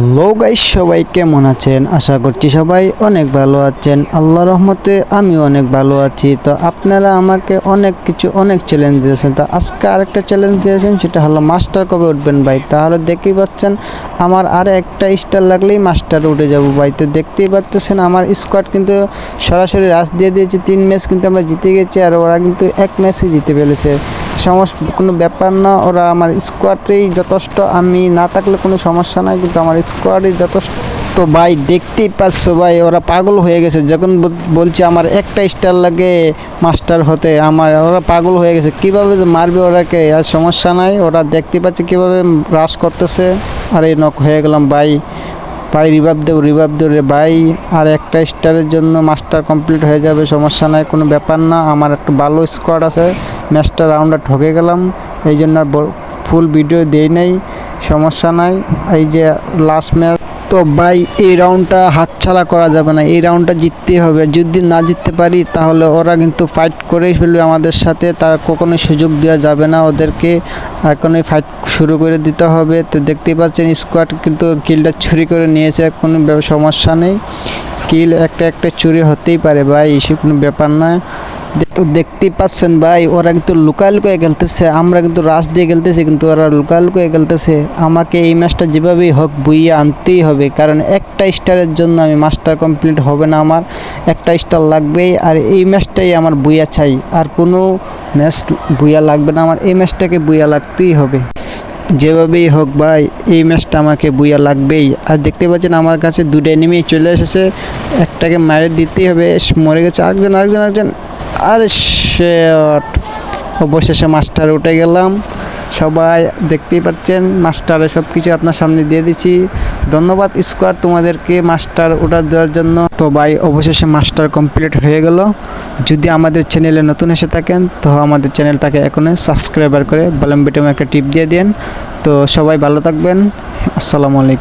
Hello guys সবাই কেমন আছেন? আশা করছি সবাই অনেক ভালো আছেন। আল্লাহ রহমতে আমি অনেক ভালো আছি। তো আপনারা আমাকে অনেক কিছু, অনেক চ্যালেঞ্জ দিয়েছেন। তো আজকে আরেকটা চ্যালেঞ্জ দিয়েছেন, সেটা হলো মাস্টার কবে উঠবেন ভাই? তাহলে দেখতেই পাচ্ছেন, আমার আর একটা স্টার লাগলেই মাস্টার উঠে যাব ভাই। তো দেখতেই পাচ্ছেন, আমার স্কোয়াড কিন্তু সরাসরি রাশ দিয়ে দিয়েছে। তিন ম্যাচ কিন্তু আমরা জিতে গেছি, আর ওরা কিন্তু এক ম্যাচই জিতে ফেলেছে। সমস্যা, কোনো ব্যাপার না, ওরা আমার স্কোয়াডেই যথেষ্ট, আমি না থাকলে কোনো সমস্যা নাই, কিন্তু আমার স্কোয়াডই যথেষ্ট। তো ভাই, দেখতেই পাচ্ছ ভাই, ওরা পাগল হয়ে গেছে, যখন বল- বলছে আমার একটা স্টার লাগে মাস্টার হতে, আমার, ওরা পাগল হয়ে গেছে, কীভাবে যে মারবে ওরাকে, আর সমস্যা নাই, ওরা দেখতে পাচ্ছে কীভাবে রাশ করতেছে। আর এই নক হয়ে গেলাম ভাই ভাই রিভাব দেব রিভাব দেব রে ভাই, আর একটা স্টারের জন্য মাস্টার কমপ্লিট হয়ে যাবে, সমস্যা নাই, কোনো ব্যাপার না, আমার একটু ভালো স্কোয়াড আছে। ম্যাচটা রাউন্ডে ঠকে গেলাম। এই জন্য ফুল ভিডিও দেই নাই, সমস্যা নাই। এই যে লাস্ট ম্যাচ তো ভাই, এই রাউন্ডটা হাতছাড়া করা যাবে না। এই রাউন্ডটা জিততেই হবে। যদি না জিততে পারি, তাহলে ওরা কিন্তু ফাইট করেই ফেলবে আমাদের সাথে। তার কখনোই সুযোগ দেওয়া যাবে না ওদেরকে। এখনই ফাইট শুরু করে দিতে হবে। তো দেখতেই পাচ্ছেন স্কোয়াড কিন্তু কিলটা ছুরি করে নিয়েছে। কোনো সমস্যা নেই। কিল একটা একটা চুরি হতেই পারে ভাই এসব কোনো ব্যাপার নয়। তো দেখতেই পাচ্ছেন ভাই, ওরা কিন্তু লুকায় লুকায় খেলতেছে, আমরা কিন্তু রাশ দিয়ে খেলতেছি, কিন্তু ওরা লুকায় লুকায় খেলতেছে। আমাকে এই ম্যাচটা যেভাবেই হোক বুইয়ে আনতেই হবে, কারণ একটা স্টারের জন্য আমি মাস্টার কমপ্লিট হবে না আমার, একটা স্টার লাগবেই, আর এই ম্যাচটাই আমার বুইয়া চাই। আর কোনো ম্যাচ বুইয়া লাগবে না আমার, এই ম্যাচটাকে বুইয়া লাগতেই হবে। যেভাবেই হোক ভাই, এই ম্যাচটা আমাকে বুইয়া লাগবেই। আর দেখতে পাচ্ছেন আমার কাছে দুটো এনিমি চলে এসেছে, একটাকে মারে দিতেই হবে মরে গেছে, আরেকজন আরেকজন আরেকজন। আরে শেট। অবশেষে মাস্টার উঠে গেলাম। সবাই দেখতেই পাচ্ছেন, মাস্টারে সব কিছু আপনার সামনে দিয়ে দিচ্ছি ধন্যবাদ স্কোয়াড তোমাদেরকে মাস্টার ওঠার দেওয়ার জন্য। তো ভাই, অবশেষে মাস্টার কমপ্লিট হয়ে গেল। যদি আমাদের চ্যানেলে নতুন এসে থাকেন, তো আমাদের চ্যানেলটাকে এখনই সাবস্ক্রাইবার করে বেলম একটা টিপ দিয়ে দিন তো সবাই ভালো থাকবেন। আসসালামু আলাইকুম।